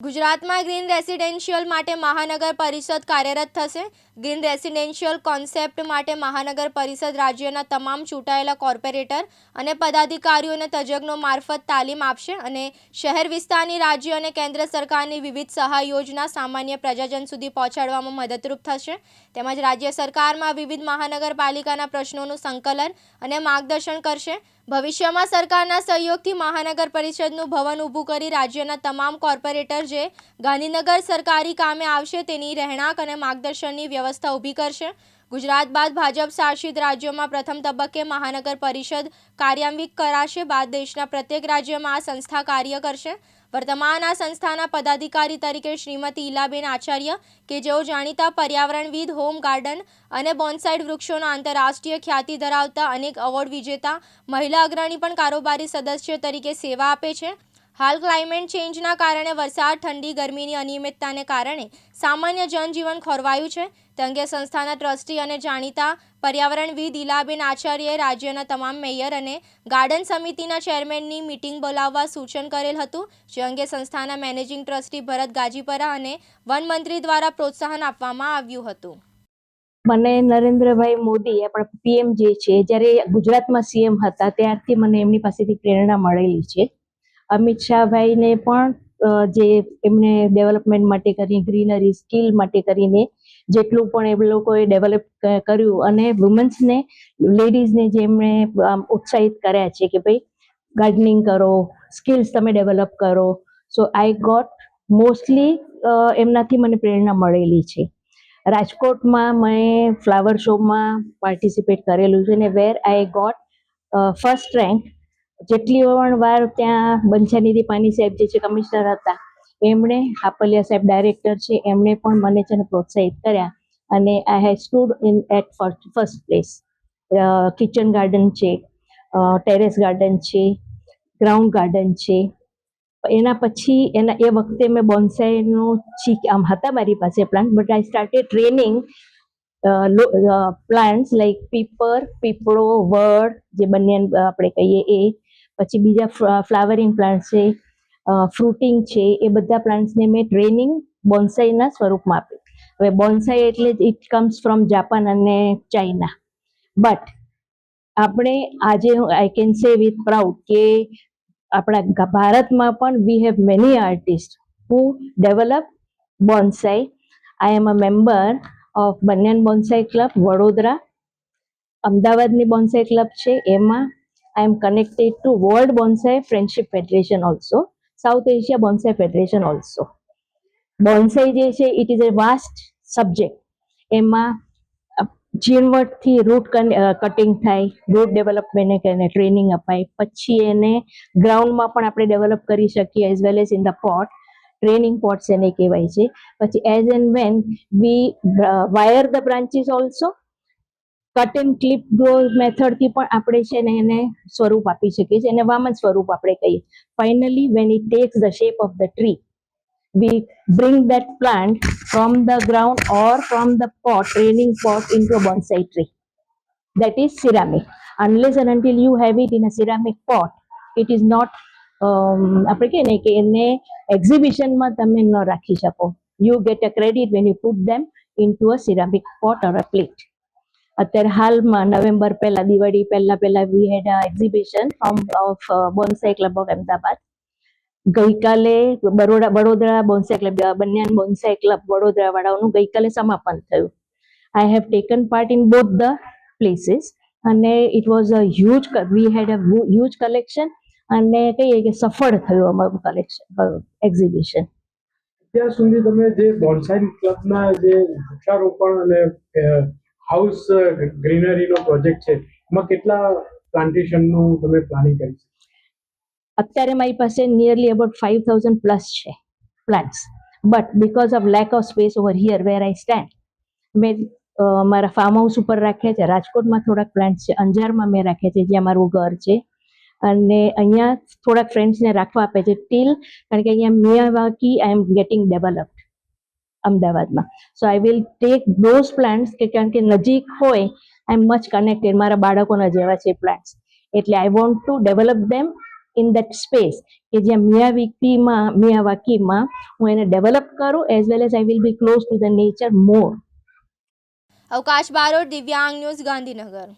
ગુજરાતમાં green residential માટે મહાનગર પરિષદ કાર્યરત થશે. ગ્રીન રેસિડેન્શિયલ કોન્સેપ્ટ માટે મહાનગર પરિષદ રાજ્યના તમામ ચૂંટાયેલા કોર્પોરેટર અને પદાધિકારીઓને તજજ્ઞો મારફત તાલીમ આપશે અને શહેર વિસ્તારની રાજ્ય અને કેન્દ્ર સરકારની વિવિધ સહાય યોજના સામાન્ય પ્રજાજન સુધી પહોંચાડવામાં મદદરૂપ થશે. તેમજ રાજ્ય સરકારમાં વિવિધ મહાનગરપાલિકાના પ્રશ્નોનું સંકલન અને માર્ગદર્શન કરશે. ભવિષ્યમાં સરકારના સહયોગથી મહાનગર પરિષદનું ભવન ઊભું કરી રાજ્યના તમામ કોર્પોરેટર જે ગાંધીનગર સરકારી કામે આવશે તેની રહેણાંક અને માર્ગદર્શનની વ્યવસ્થા ઊભી કરશે. ગુજરાત બાદ ભાજપ શાસિત રાજ્યોમાં પ્રથમ તબક્કે મહાનગર પરિષદ કાર્યાન્વિત કરાશે. બાદ દેશના પ્રત્યેક રાજ્યમાં આ સંસ્થા કાર્ય કરશે. વર્તમાન આ સંસ્થાના પદાધિકારી તરીકે શ્રીમતી ઈલાબેન આચાર્ય, કે જેઓ જાણીતા પર્યાવરણવિદ હોમ ગાર્ડન અને બોનસાઇડ વૃક્ષોના આંતરરાષ્ટ્રીય ખ્યાતિ ધરાવતા અનેક એવોર્ડ વિજેતા, મહિલા અગ્રણી પણ કારોબારી સદસ્ય તરીકે સેવા આપે છે. હાલ ક્લાઇમેટ ચેન્જના કારણે વરસાદ, ઠંડી, ગરમીની અનિયમિતતાને કારણે સામાન્ય જનજીવન ખોરવાયું છે. તે અંગે સંસ્થાના ટ્રસ્ટી અને જાણીતા પર્યાવરણવિદ ઇલાબેન આચાર્યએ રાજ્યના તમામ મેયર અને ગાર્ડન સમિતિના ચેરમેનની મિટિંગ બોલાવવા સૂચન કરેલ હતું. જે અંગે સંસ્થાના મેનેજિંગ ટ્રસ્ટી ભરત ગાજીપરા અને વન મંત્રી દ્વારા પ્રોત્સાહન આપવામાં આવ્યું હતું. મને નરેન્દ્રભાઈ મોદી આપણા પીએમ જે છે, જ્યારે ગુજરાતમાં સીએમ હતા, ત્યારથી મને એમની પાસેથી પ્રેરણા મળેલી છે. અમિત શાહભાઈને પણ જે એમને ડેવલપમેન્ટ માટે કરી ગ્રીનરી સ્કિલ માટે કરીને જેટલું પણ એ લોકોએ ડેવલપ કર્યું અને વુમન્સને લેડીઝને જેમણે ઉત્સાહિત કર્યા છે કે ભાઈ ગાર્ડનિંગ કરો સ્કિલ્સ તમે ડેવલપ કરો. સો આઈ ગોટ મોસ્ટલી એમનાથી મને પ્રેરણા મળેલી છે. રાજકોટમાં મેં ફ્લાવર શોમાં પાર્ટિસિપેટ કરેલું છે ને where I got first rank જેટલી વાર ત્યાં બંછાનિધિ પાની સાહેબ જે છે કમિશનર હતા, એમણે હાપલિયા સાહેબ ડાયરેક્ટર છે, એમણે પણ મને છે પ્રોત્સાહિત કર્યા. અને I have stood in at first place kitchen garden છે ટેરેસ ગાર્ડન છે ગ્રાઉન્ડ ગાર્ડન છે. એના પછી, એના, એ વખતે મેં બોન્સાઈનો ચીક આમ હતા મારી પાસે plant but I started training plants like પીપર પીપળો વડ જે બંને આપણે કહીએ એ પછી બીજા ફ્લાવરિંગ પ્લાન્ટ છે ફ્રૂટિંગ છે, એ બધા પ્લાન્ટ્સને મેં ટ્રેનિંગ બોન્સાઈના સ્વરૂપમાં આપી. હવે બોન્સાઈ એટલે ઇટ કમ્સ ફ્રોમ જાપાન અને ચાઇના. બટ આપણે આજે I can say with proud કે આપણા ભારતમાં પણ we have many artist who develop bonsai. I am a member of banyan bonsai club Vadodara. અમદાવાદની બોન્સાઈ ક્લબ છે, એમાં I am connected to world Bonsai friendship federation also, south Asia bonsai federation also. Bonsai જે છે it is a vast subject એમાં ઝીણવટથી root cutting થાય root ડેવલપમેન્ટને કરીને ટ્રેનિંગ અપાય પછી એને ગ્રાઉન્ડમાં પણ આપણે ડેવલપ કરી શકીએ as well as in the pot training pots એને કહેવાય છે પછી as and when we wire the branches also cut and clip grow મેથડથી પણ આપણે છે ને એને સ્વરૂપ આપી શકીએ છીએ એને વામન સ્વરૂપ આપણે કહીએ finally when it takes the shape of the tree we bring that plant from the ground or from the pot, training pot into a bonsai tree. That is ceramic. Unless and until you have it in a ceramic pot, it is not um, આપણે કહીએ ને કે એને એક્ઝિબિશનમાં તમે ન રાખી શકો you get a credit when you put them into a ceramic pot or a plate અત્યારે હાલમાં નવેમ્બર પહેલા દિવાળી, પહેલા પહેલા we had exhibition from of bonsai club of Ahmedabad ગઈકાલે Baroda, Vadodara bonsai club banyan bonsai club Vadodara વાળાઓનું ગઈકાલે સમાપન થયું. I have taken part in both the places અને it was a huge we had a huge collection અને કહીએ કે સફળ થયું અમારું કલેક્શન એક્ઝિબિશન અત્યાર સુધી તમે જે બોન્સાઈ ક્લબના જે વૃક્ષારોપણ અને હાઉસ ગ્રીનરીનો પ્રોજેક્ટ છે. એમાં કેટલા પ્લાન્ટેશનનું તમે પ્લાનિંગ કરી અત્યારે મારી પાસે nearly about five thousand plus છે plants but because of lack of space over here where I stand મેં મારા ફાર્મ હાઉસ ઉપર રાખ્યા છે. રાજકોટમાં થોડાક પ્લાન્ટ્સ છે, અંજારમાં મેં રાખ્યા છે, જ્યાં મારું ઘર છે. અને અહીંયા થોડાક ફ્રેન્ડ્સને રાખવા આપે છે ટીલ કારણ કે અહીંયા Miyawaki I am getting developed અમદાવાદમાં. So I will take those plants કે કારણ કે નજીક હોય આઈ એમ મચ કનેક્ટેડ મારા બાળકોના જેવા છે પ્લાન્ટ્સ એટલે I want to develop them in that space કે જ્યાં મિયાવાકીમાં મિયાવાકીમાં હું એને ડેવલપ કરું as well as I will be close to the nature more Avkash Barot, Divyang news, Gandhinagar.